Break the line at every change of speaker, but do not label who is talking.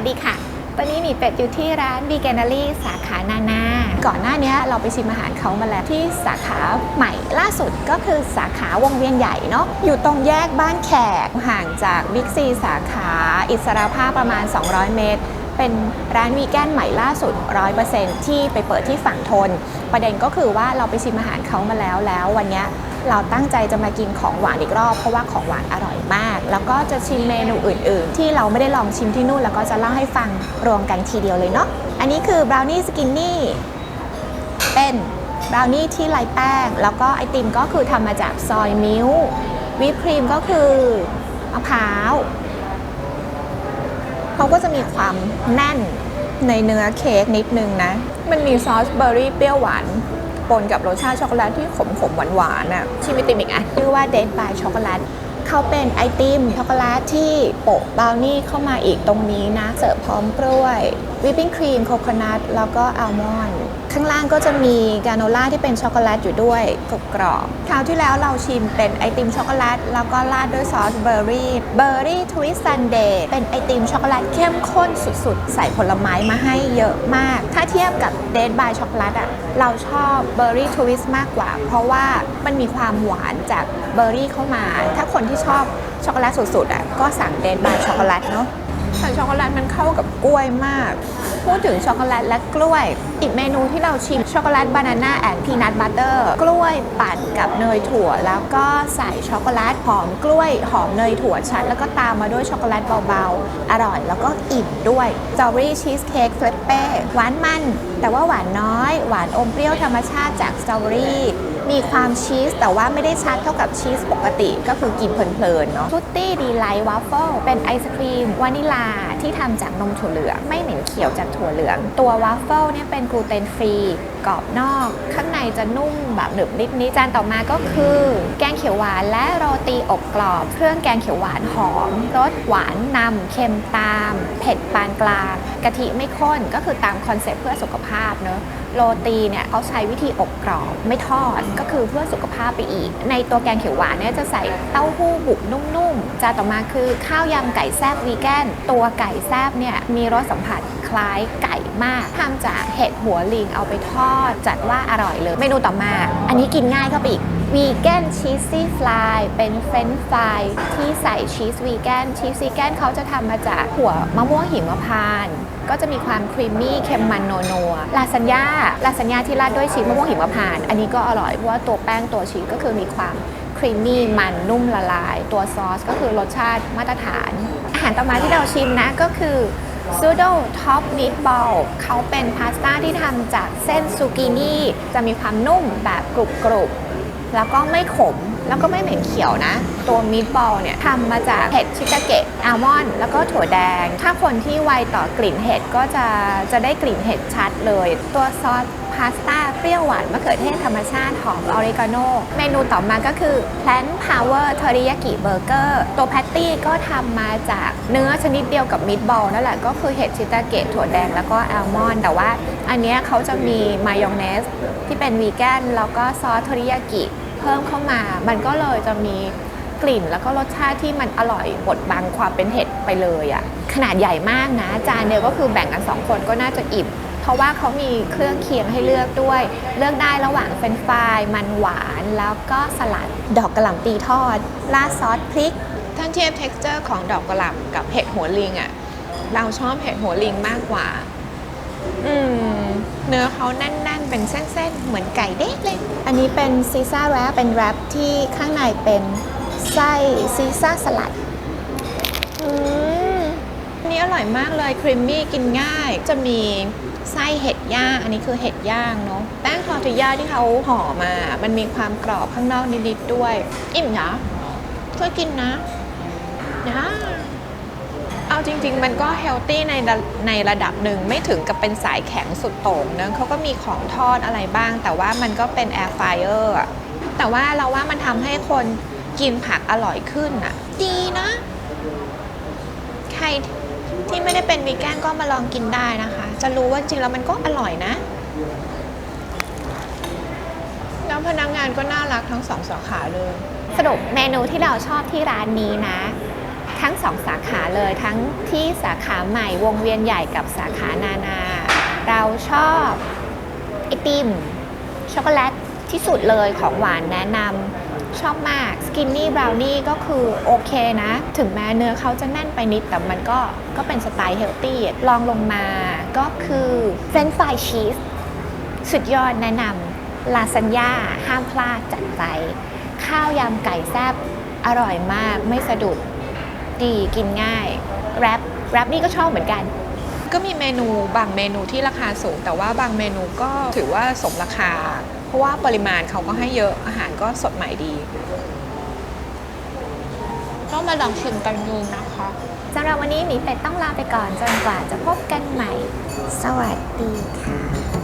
สดีค่ะ ตอนนี้หมีเป็ดอยู่ที่ร้าน v e g a n a r y สาขานานา ก่อนหน้านี้เราไปชิมอาหารเขามาแล้วที่สาขาใหม่ล่าสุดก็คือสาขาวงเวียนใหญ่เนาะ อยู่ตรงแยกบ้านแขกห่างจากบิ๊กซีสาขาอิสราภาพประมาณ 200 เมตรเป็นร้านวีแกนใหม่ล่าสุด 100%ที่ไปเปิดที่ฝั่งทน ประเด็นก็คือว่าเราไปชิมอาหารเขามาแล้วแล้ววันนี้ เราตั้งใจจะมากินของหวานอีกรอบ เพราะว่าของหวานอร่อยมาก แล้วก็จะชิมเมนูอื่น ๆ ที่เราไม่ได้ลองชิมที่นู่น แล้วก็จะเล่าให้ฟังรวมกันทีเดียวเลยเนาะอันนี้คือบราวนี่สกินนี่เป็นบราวนี่ที่ไร้แป้ง แล้วก็ไอติมก็คือทำมาจากซอยมิลค์วิปครีมก็คือมะพร้าวเขาก็จะมีความแน่นในเนื้อเค้กนิดนึงนะ มันมีซอสเบอร์รี่เปรี้ยวหวาน ปนกับรสชาติช็อกโกแลตที่ขมขมหวานหวานอะชิมไอติมอีกอันชื่อว่าเดนบายช็อกโกแลตเขาเป็นไอติมช็อกโกแลตที่โปะบราวนี่เข้ามาอีกตรงนี้นะ เสิร์ฟพร้อมกล้วยวิปปิ้งครีมโคโคนัทแล้วก็อัลมอนด์ ข้างล่างก็จะมีกาโนล่าที่เป็นช็อกโกแลตอยู่ด้วยกรอบๆคราวที่แล้วเราชิมเป็นไอติมช็อกโกแลตแล้วก็ราดด้วยซอสเบอร์รี่เบอร์รี่ทวิสซันเดย์เป็นไอติมช็อกโกแลตเข้มข้นสุดๆ ใส่ผลไม้มาให้เยอะมาก ถ้าเทียบกับเดนบายช็อกโกแลตอะเราชอบเบอร์รี่ทวิสมากกว่า เพราะว่ามันมีความหวานจากเบอร์รี่เข้ามา ถ้าคนที่ชอบช็อกโกแลตสุดๆอะก็สั่งเดนบายช็อกโกแลตเนาะแต่ช็อกโกแลตมันเข้ากับกล้วยมาก พูดถึงช็อกโกแลตและกล้วย อีกเมนูที่เราชิมช็อกโกแลตบานาน่าแอนด์พีนัทบัตเตอร์กล้วยปั่นกับเนยถั่ว แล้วก็ใส่ช็อกโกแลตหอมกล้วยหอมเนยถั่วชัด แล้วก็ตามมาด้วยช็อกโกแลตเบาๆ อร่อยแล้วก็อิ่มด้วยสตรอเบอรี่ชีสเค้กเฟลเป้หวานมัน แต่ว่าหวานน้อย หวานอมเปรี้ยวธรรมชาติจากสตรอเบอรี่มีความชีส แต่ว่าไม่ได้ชัดเท่ากับชีสปกติก็คือกินเพลินๆเนาะทุตตี้ดีไลท์วัฟเฟิลเป็นไอศครีมวานิลาที่ทำจากนมถั่วเหลืองไม่เหม็นเขียวจากถั่วเหลือง ตัววาฟเฟิลเนี่ยเป็นกลูเตนฟรีกรอบนอก ข้างในจะนุ่มแบบหนึบนิดนิดจานต่อมาก็คือ แกงเขียวหวานและโรตีอบกรอบ เครื่องแกงเขียวหวานหอมรสหวานนำเค็มตาม เผ็ดปานกลางกะทิไม่ข้นก็คือตามคอนเซ็ปต์เพื่อสุขภาพเนอะโรตีเนี่ยเขาใช้วิธีอบกรอบไม่ทอดก็คือเพื่อสุขภาพไปอีก ในตัวแกงเขียวหวานเนี่ยจะใส่เต้าหู้บุกนุ่มๆจานต่อมาคือข้าวยำไก่แซบวีแกนตัวไก่แซบเนี่ยมีรสสัมผัสคล้ายไก่มากทำจากเห็ดหัวลิงเอาไปทอดจัดว่าอร่อยเลย เมนูต่อมา อันนี้กินง่ายเข้าไปอีกวีแกนชีสซี่ฟลายเป็นเฟรนช์ฟรายที่ใส่ชีสวีแกนชีสวีแกนเขาจะทำมาจากหัวมะม่วงหิมพานต์ก็จะมีความครีมมี่เค็มมันโนโนลาซานญ่าลาซานญ่าที่ราดด้วยชีสมะม่วงหิมพานต์อันนี้ก็อร่อยเพราะว่าตัวแป้งตัวชีสก็คือมีความครีมมี่มันนุ่มละลาย ตัวซอสก็คือรสชาติมาตรฐาน อาหารต่อมาที่เราชิมนะก็คือ ซูโดท็อปมิ t บอลเขาเป็นพาสต้าที่ทำจากเส้นซูกินี่ จะมีความนุ่มแบบกรุบกรุบแล้วก็ไม่ขม แล้วก็ไม่เหม็นเขียวนะ ตัวมีดบอลเนี่ยทำมาจากเห็ดชิตาเกะอัลมอนด์แล้วก็ถั่วแดง ถ้าคนที่ไวต่อกลิ่นเห็ดก็จะจะได้กลิ่นเห็ดชัดเลย ตัวซอสพาสต้าเปรี้ยวหวานมะเขือเทศธรรมชาติหอมออริกาโน เมนูต่อมาก็คือ Plant Power Teriyaki Burger ตัวแพตตี้ก็ทำมาจากเนื้อชนิดเดียวกับมิตบอลนั่นแหละก็คือเห็ดชิตาเกะถั่วแดงแล้วก็อัลมอนด์แต่ว่าอันนี้เขาจะมีมายองเนสที่เป็นวีแกนแล้วก็ซอสเทอริยากิ เพิ่มเข้ามา มันก็เลยจะมีกลิ่นแล้วก็รสชาติที่มันอร่อยบดบังความเป็นเห็ดไปเลยอะ่ะขนาดใหญ่มากนะ จานเดียวก็คือแบ่งกันสองคนก็น่าจะอิ่มเพราะว่าเขามีเครื่องเคียงให้เลือกด้วย เลือกได้ระหว่างเฟรนฟรายมันหวานแล้วก็สลัดดอกกระหล่ำปีทอดราดซอสพริกท่านเทียบ texture ของดอกกระหล่ำกับเห็ดหัวลิงอะ่ะเราชอบเห็ดหัวลิงมากกว่า อืมเนื้อเขาแน่นๆ เป็นเส้นๆ เหมือนไก่เด็กเลย อันนี้เป็นซีซ่าแรปเป็นแรปที่ข้างในเป็นไส้ซีซ่าสลัด อืมอันนี้อร่อยมากเลยครีมมี่กินง่าย จะมีไส้เห็ดย่าง อันนี้คือเห็ดย่างเนาะ แป้งทอร์ติย่าที่เขาห่อมา มันมีความกรอบข้างนอกนิดๆด้วย อิ่มนะช่วยกินนะนะ เอาจริง ๆ มันก็เฮลตี้ในในระดับหนึ่งไม่ถึงกับเป็นสายแข็งสุดโต่งนะเขาก็มีของทอดอะไรบ้าง แต่ว่ามันก็เป็นแอร์ไฟเออร์แต่ว่าเราว่ามันทำให้คนกินผักอร่อยขึ้นอะ ดีนะ ใครที่ไม่ได้เป็นวีแกนก็มาลองกินได้นะคะ จะรู้ว่าจริงๆแล้วมันก็อร่อยนะ แล้วพนักงานก็น่ารักทั้งสองสาขาเลย สรุปเมนูที่เราชอบที่ร้านนี้นะ ทั้งสองสาขาเลยทั้งที่สาขาใหม่วงเวียนใหญ่กับสาขานานา เราชอบไอติมช็อกโกแลตที่สุดเลยของหวานแนะนำชอบมากสกินนี่บราวนี่ก็คือโอเคนะ ถึงแม้เนื้อเขาจะแน่นไปนิด แต่มันก็ก็เป็นสไตล์เฮลตี้ลองลงมาก็คือเฟรนช์ฟรายชีสสุดยอดแนะนำลาซานญ่าห้ามพลาดจัดไป ข้าวยำไก่แซบอร่อยมากไม่สะดุด ดีกินง่ายแรปแรปนี่ก็ชอบเหมือนกัน ก็มีเมนูบางเมนูที่ราคาสูง แต่ว่าบางเมนูก็ถือว่าสมราคา เพราะว่าปริมาณเขาก็ให้เยอะอาหารก็สดใหม่ดี ก็มาลองชิมกันดูนะคะสำหรับวันนี้หมีเป็ดต้องลาไปก่อนจนกว่าจะพบกันใหม่ สวัสดีค่ะ